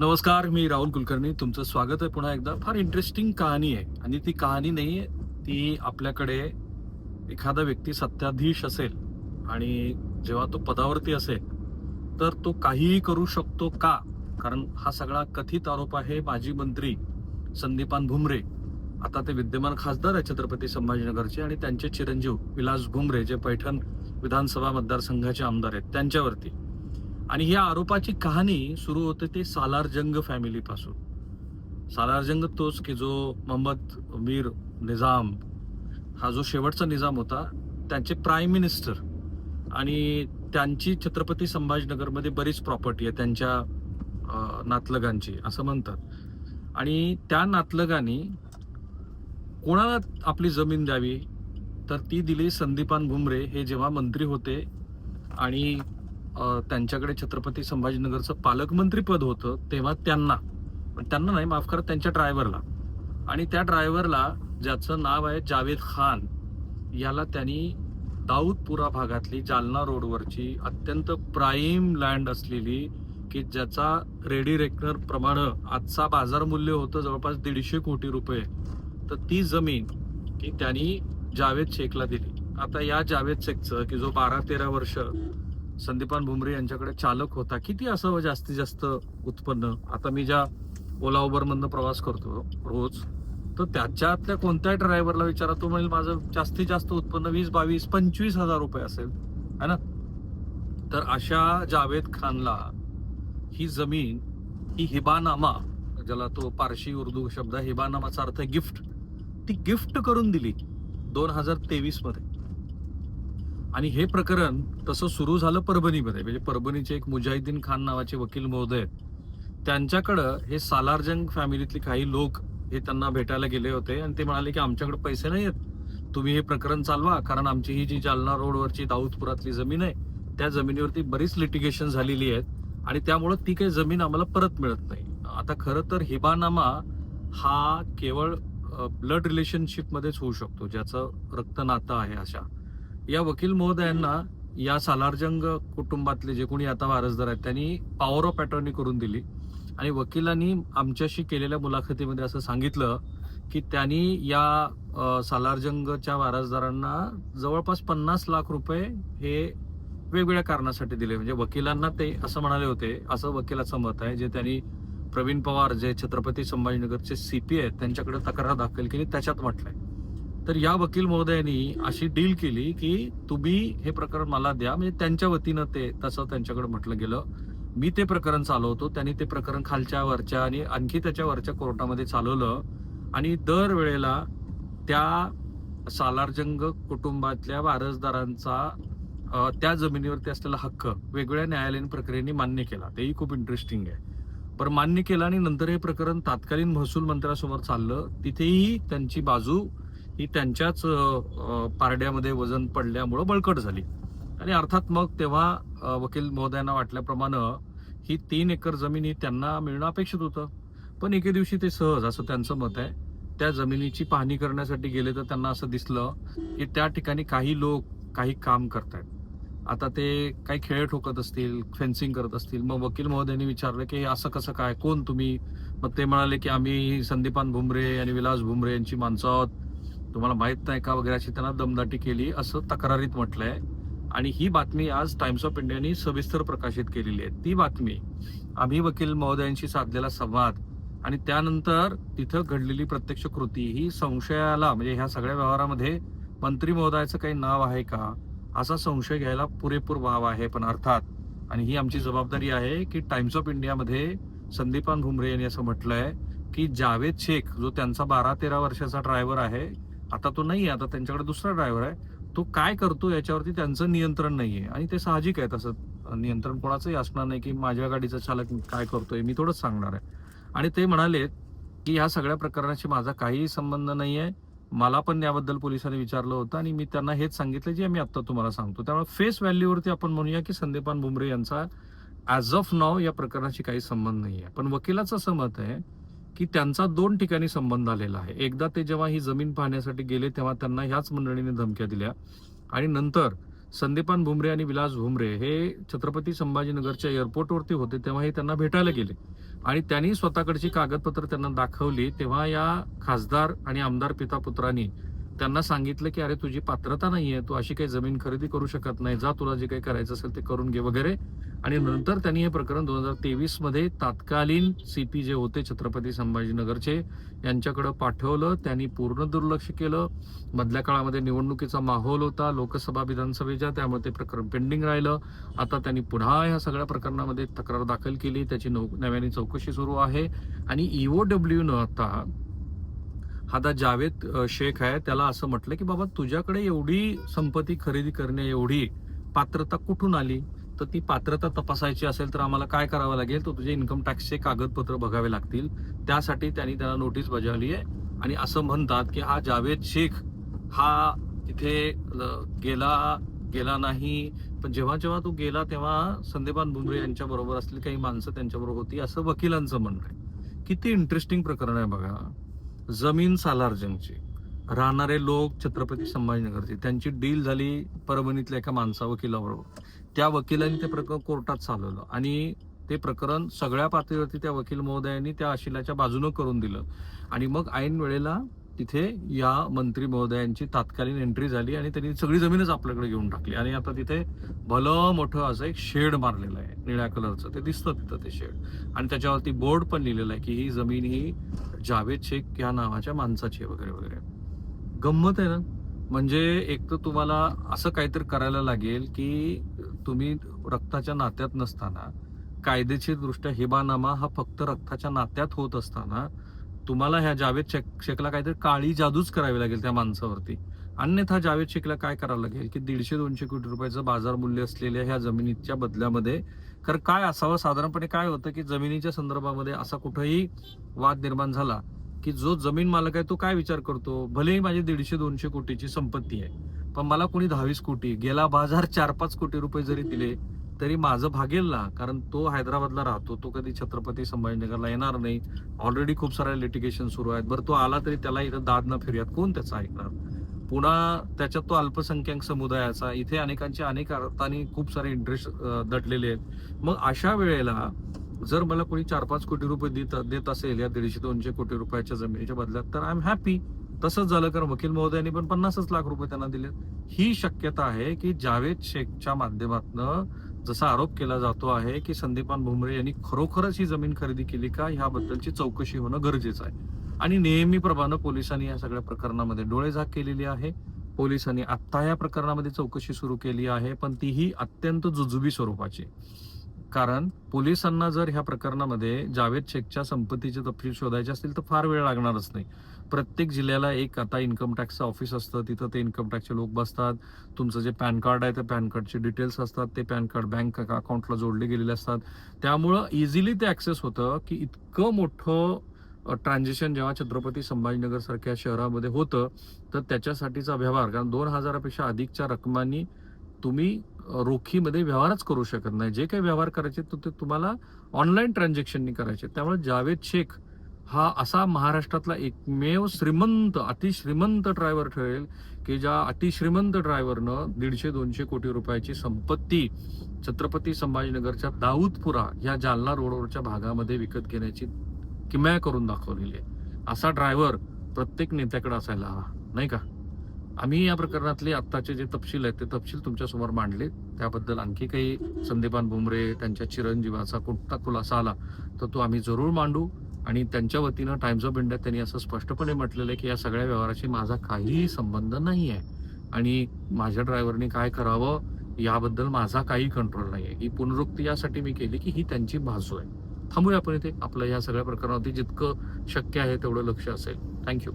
नमस्कार मी राहुल कुलकर्णी. तुमचं स्वागत आहे पुन्हा एकदा. फार इंटरेस्टिंग कहाणी आहे. आणि ती कहाणी नाही आहे ती आपल्याकडे एखादा व्यक्ती सत्ताधीश असेल आणि जेव्हा तो पदावरती असेल तर तो काहीही करू शकतो का? कारण हा सगळा कथित आरोप आहे माजी मंत्री संदीपान भुमरे. आता ते विद्यमान खासदार आहे छत्रपती संभाजीनगरचे आणि त्यांचे चिरंजीव विलास भुमरे जे पैठण विधानसभा मतदारसंघाचे आमदार आहेत त्यांच्यावरती. आणि या आरोपाची कहाणी सुरू होते ते सालारजंग फॅमिलीपासून सालारजंग तोच की जो मोहम्मद मीर निजाम हा जो शेवटचा निजाम होता त्यांचे प्राईम मिनिस्टर आणि त्यांची छत्रपती संभाजीनगरमध्ये बरीच प्रॉपर्टी आहे त्यांच्या नातलगांची असं म्हणतात. आणि त्या नातलगांनी कोणाला आपली जमीन द्यावी? तर ती दिली संदीपान भुमरे हे जेव्हा मंत्री होते आणि त्यांच्याकडे छत्रपती संभाजीनगरचं पालकमंत्री पद होतं तेव्हा त्यांना. पण त्यांना नाही माफ करा त्यांच्या ड्रायव्हरला. आणि त्या ड्रायव्हरला ज्याचं नाव आहे जावेद खान याला त्यांनी दाऊदपुरा भागातली जालना रोडवरची अत्यंत प्राईम लँड असलेली की ज्याचा रेडी रेकनर प्रमाणे आजचा बाजार मूल्य होतं जवळपास दीडशे कोटी रुपये. तर ती जमीन की त्यांनी जावेद शेखला दिली. आता या जावेद शेखचं की जो बारा तेरा वर्ष संदीपान भुमरे यांच्याकडे चालक होता. किती असावं जास्तीत जास्त उत्पन्न? आता मी ज्या ओला उबरमधनं प्रवास करतो रोज तर त्याच्यातल्या कोणत्याही ड्रायव्हरला विचारा तो म्हणेल माझं जास्तीत जास्त उत्पन्न वीस बावीस पंचवीस हजार रुपये असेल. है ना? तर अशा जावेद खानला ही जमीन ही हिबानामा ज्याला तो पारशी उर्दू शब्द आहे, हिबानामाचा अर्थ आहे गिफ्ट ती गिफ्ट करून दिली दोन हजार तेवीसमध्ये आणि हे प्रकरण तसं सुरू झालं परभणीमध्ये. म्हणजे परभणीचे एक मुजाहिद्दीन खान नावाचे वकील महोदय आहेत. त्यांच्याकडं हे सालारजंग फॅमिलीतले काही लोक हे त्यांना भेटायला गेले होते आणि ते म्हणाले की आमच्याकडे पैसे नाही आहेत. तुम्ही हे प्रकरण चालवा कारण आमची ही जी जालना रोडवरची दाऊदपुरातली जमीन आहे त्या जमिनीवरती बरीच लिटिगेशन झालेली आहेत आणि त्यामुळं ती काही जमीन आम्हाला परत मिळत नाही. आता खरं तर हिबानामा हा केवळ ब्लड रिलेशनशिपमध्येच होऊ शकतो ज्याचं रक्त नातं आहे अशा. या वकील महोदयांना या सालारजंग कुटुंबातले जे कोणी आता वारसदार आहेत त्यांनी पॉवर ऑफ अटॉर्नी करून दिली. आणि वकिलांनी आमच्याशी केलेल्या मुलाखतीमध्ये असं सांगितलं की त्यांनी या सालारजंगच्या वारसदारांना जवळपास पन्नास लाख रुपये हे वेगवेगळ्या कारणासाठी दिले. म्हणजे वकिलांना ते असं म्हणाले होते असं वकिलाचं मत आहे जे त्यांनी प्रवीण पवार जे छत्रपती संभाजीनगरचे सीपी आहेत त्यांच्याकडे तक्रार दाखल केली त्याच्यात म्हटलंय. तर या वकील महोदयांनी अशी डील केली की तुम्ही हे प्रकरण मला द्या. म्हणजे त्यांच्या वतीनं ते तसं त्यांच्याकडे म्हटलं गेलं. मी ते प्रकरण चालवतो त्यांनी ते प्रकरण खालच्या वरच्या आणि आणखी त्याच्या वरच्या कोर्टामध्ये चालवलं. आणि दर वेळेला त्या सालारजंग कुटुंबातल्या वारसदारांचा त्या जमिनीवरती असलेला हक्क वेगवेगळ्या न्यायालयीन प्रक्रियेने मान्य केला. तेही खूप इंटरेस्टिंग आहे. पण मान्य केलं आणि नंतर हे प्रकरण तात्कालीन महसूल मंत्र्यासमोर चाललं. तिथेही त्यांची बाजू ही त्यांच्याच पारड्यामध्ये वजन पडल्यामुळं बळकट झाली. आणि अर्थात मग तेव्हा वकील महोदयांना वाटल्याप्रमाणे ही तीन एकर जमीन ही त्यांना मिळणं अपेक्षित होतं. पण एके दिवशी ते सहज असं त्यांचं मत आहे त्या जमिनीची पाहणी करण्यासाठी गेले तर त्यांना असं दिसलं की त्या ठिकाणी काही लोक काही काम करतायत. आता ते काही खेळ ठोकत असतील फेन्सिंग करत असतील. मग वकील महोदयांनी विचारलं की असं कसं काय? कोण तुम्ही? मग ते म्हणाले की आम्ही संदीपान भुमरे आणि विलास भुमरे यांची माणसं आहोत. तुम्हाला माहीत नाही का वगैरे अशी त्यांना दमदाटी केली असं तक्रारीत म्हटलंय. आणि ही बातमी आज टाइम्स ऑफ इंडियाने सविस्तर प्रकाशित केलेली आहे. ती बातमी आम्ही वकील महोदयांशी साधलेला संवाद आणि त्यानंतर तिथं घडलेली प्रत्यक्ष कृती ही संशयाला म्हणजे ह्या सगळ्या व्यवहारामध्ये मंत्री महोदयाचं काही नाव आहे का? असा संशय घ्यायला पुरेपूर वाव आहे पण अर्थात. आणि ही आमची जबाबदारी आहे की टाइम्स ऑफ इंडियामध्ये संदीपान भुमरे यांनी असं म्हटलंय की जावेद शेख जो त्यांचा बारा तेरा वर्षाचा ड्रायव्हर आहे आता तो नाही आहे आता त्यांच्याकडे दुसरा ड्रायव्हर आहे. तो काय करतो याच्यावरती त्यांचं नियंत्रण नाही आहे आणि ते साहजिक आहे तसं नियंत्रण कोणाचंही असणार नाही की माझ्या गाडीचा चालक काय करतोय मी थोडंच सांगणार आहे. आणि ते म्हणाले की ह्या सगळ्या प्रकरणाशी माझा काहीही संबंध नाही आहे मला पण याबद्दल पोलिसांनी विचारलं होतं आणि मी त्यांना हेच सांगितलं जे मी आत्ता तुम्हाला सांगतो. त्यामुळे फेस व्हॅल्यूवरती आपण म्हणूया की संदीपान भुमरे यांचा ॲज ऑफ नाव या प्रकरणाशी काही संबंध नाही आहे पण वकिलाचं असं मत आहे की त्यांचा दोन ठिकाणी संबंध आलेला आहे. एकदा ते जेव्हा ही जमीन पाहण्यासाठी गेले तेव्हा त्यांना ह्याच मंडळीने धमक्या दिल्या. आणि नंतर संदीपान भुमरे आणि विलास भुमरे हे छत्रपती संभाजीनगरच्या एअरपोर्टवरती होते तेव्हा हे त्यांना भेटायला गेले. आणि त्यांनी स्वतःकडची कागदपत्र त्यांना दाखवली तेव्हा या खासदार आणि आमदार पिता पुत्रांनी त्यांना सांगितलं की अरे तुझी पात्रता नाहीये तू अशी काही जमीन खरेदी करू शकत नाही. जा तुला जे काही करायचं असेल ते करून घे वगैरे. आणि नंतर त्यांनी हे प्रकरण दोन हजार तेवीसमध्ये तात्कालीन सीपी जे होते छत्रपती संभाजीनगरचे यांच्याकडे पाठवलं. त्यांनी पूर्ण दुर्लक्ष केलं. मधल्या काळामध्ये निवडणुकीचा माहोल होता लोकसभा विधानसभेच्या त्यामुळे ते प्रकरण पेंडिंग राहिलं. आता त्यांनी पुन्हा ह्या सगळ्या प्रकरणामध्ये तक्रार दाखल केली. त्याची नव नव्याने चौकशी सुरू आहे. आणि E ईओडब्ल्यू न आता आता जावेद शेख आहे त्याला असं म्हटलं की बाबा तुझ्याकडे एवढी संपत्ती खरेदी करणे एवढी पात्रता कुठून आली? तर ती पात्रता तपासायची असेल तर आम्हाला काय करावं लागेल? तर तुझे इन्कम टॅक्सचे कागदपत्र बघावे लागतील. त्यासाठी त्यांनी त्याला नोटीस बजावली आहे. आणि असं म्हणतात की हा जावेद शेख हा तिथे गेला गेला नाही. पण जेव्हा जेव्हा तो गेला तेव्हा संदीपान भुमरे यांच्या बरोबर असलेली काही माणसं त्यांच्याबरोबर होती. असं वकिलांचं म्हणणं आहे. किती इंटरेस्टिंग प्रकरण आहे बघा. जमीन सालार्जनची. राहणारे लोक छत्रपती संभाजीनगरचे. त्यांची डील झाली परभणीतल्या एका माणसा वकिलाबरोबर. त्या वकिलांनी ते प्रकरण कोर्टात चालवलं आणि ते प्रकरण सगळ्या पातळीवरती त्या वकील महोदयांनी त्या आशिलाच्या बाजूनं करून दिलं. आणि मग ऐन वेळेला तिथे या मंत्री महोदयांची तात्कालीन एंट्री झाली आणि त्यांनी सगळी जमीनच आपल्याकडे घेऊन टाकली. आणि आता तिथे भलं मोठं असं एक शेड मारलेलं आहे निळ्या कलरचं ते दिसतं तिथं ते शेड आणि त्याच्यावरती बोर्ड पण लिहिलेलं आहे की ही जमीन ही जावेद शेख या नावाच्या माणसाची आहे वगैरे वगैरे. गंमत आहे ना? म्हणजे एक तर तुम्हाला असं काहीतरी करायला लागेल की तुम्ही रक्ताच्या नात्यात नसताना कायदेशीरदृष्ट्या हिबानामा हा फक्त रक्ताच्या नात्यात होत असताना तुम्हाला ह्या जावेद शेख शेखला काहीतरी काळी जादूच करावी लागेल त्या माणसावरती. अन्यथा जावेद शेखला काय करावं लागेल की दीडशे दोनशे कोटी रुपयाचं बाजार मूल्य असलेल्या ह्या जमिनीच्या बदल्यामध्ये कारण काय असावं? साधारणपणे काय होतं की जमिनीच्या संदर्भामध्ये असा कुठंही वाद निर्माण झाला की जो जमीन मालक आहे तो काय विचार करतो? भलेही माझी दीडशे दोनशे कोटीची संपत्ती आहे पण मला कोणी दहावीस कोटी गेला बाजार चार पाच कोटी रुपये जरी दिले तरी माझं भागेल ना. कारण तो हैदराबादला राहतो. तो कधी छत्रपती संभाजीनगरला येणार नाही. ऑलरेडी खूप साऱ्या लिटिगेशन सुरू आहेत. बरं तो आला तरी त्याला इथं दाद न फिर्यात कोण त्याचा ऐकणार? पुन्हा त्याच्यात तो अल्पसंख्याक समुदायाचा इथे अनेकांचे अनेक अर्थाने खूप सारे इंटरेस्ट दटलेले आहेत. मग अशा वेळेला जर मला कोणी चार पाच कोटी रुपये देत देत असेल या दीडशे दोनशे कोटी रुपयाच्या जमिनीच्या बदल्यात तर आय एम हॅपी तसंच झालं कारण वकील महोदयांनी पण पन्नासच लाख रुपये त्यांना दिले ही शक्यता आहे की जावेद शेखच्या माध्यमातनं जसा आरोप केला जातो आहे की संदीपान भुमरे यांनी खरोखरच ही जमीन खरेदी केली का ह्याबद्दलची चौकशी होणं गरजेचं आहे. आणि नेहमीप्रमाणे पोलिसांनी या सगळ्या प्रकरणामध्ये डोळेझाक केलेली आहे. पोलिसांनी आत्ता या प्रकरणामध्ये चौकशी सुरू केली आहे पण तीही अत्यंत जुजुबी स्वरूपाची. कारण पोलिसांना जर ह्या प्रकरणामध्ये जावेद शेखच्या संपत्तीचे तपशील शोधायचे असतील तर फार वेळ लागणारच नाही. प्रत्येक जिल्ह्याला एक आता इन्कम टॅक्सचं ऑफिस असतं. तिथं ते इन्कम टॅक्सचे लोक बसतात. तुमचं जे पॅन कार्ड आहे ते पॅन कार्डचे डिटेल्स असतात. ते पॅन कार्ड बँक अकाउंटला जोडले गेलेले असतात. त्यामुळं इझिली ते ॲक्सेस होतं की इतकं मोठं ट्रान्झॅक्शन जेव्हा छत्रपती संभाजीनगर सारख्या शहरामध्ये होतं तर त्याच्यासाठीचा व्यवहार कारण दोन हजारापेक्षा अधिकच्या रकमांनी तुम्ही रोखीमध्ये व्यवहारच करू शकत नाही. जे काही व्यवहार करायचे तर ते तुम्हाला ऑनलाईन ट्रान्झॅक्शननी करायचे. त्यामुळे जावेद शेख हा असा महाराष्ट्रातला एकमेव श्रीमंत अतिश्रीमंत ड्रायव्हर ठरेल की ज्या अतिश्रीमंत ड्रायव्हरनं दीडशे दोनशे कोटी रुपयाची संपत्ती छत्रपती संभाजीनगरच्या दाऊदपुरा या जालना रोडवरच्या भागामध्ये विकत घेण्याची किमया करून दाखवलेली आहे. असा ड्रायव्हर प्रत्येक नेत्याकडे असायला हवा नाही का? आम्ही या प्रकरणातले आत्ताचे जे तपशील आहेत ते तपशील तुमच्यासमोर मांडले त्याबद्दल आणखी काही संदीपान भुमरे त्यांच्या चिरंजीवाचा कोणता खुलासा आला तर तो आम्ही जरूर मांडू. आणि त्यांच्या वतीनं टाइम्स ऑफ इंडिया त्यांनी असं स्पष्टपणे म्हटलेलं आहे की या सगळ्या व्यवहाराशी माझा काहीही संबंध नाही आहे. आणि माझ्या ड्रायव्हरने काय करावं याबद्दल माझा काही कंट्रोल नाही आहे. ही पुनरुक्ती यासाठी मी केली की ही त्यांची बाजू आहे. थांबूया आपण इथे. आपलं या सगळ्या प्रकरणावरती जितकं शक्य आहे तेवढं लक्ष असेल. थँक्यू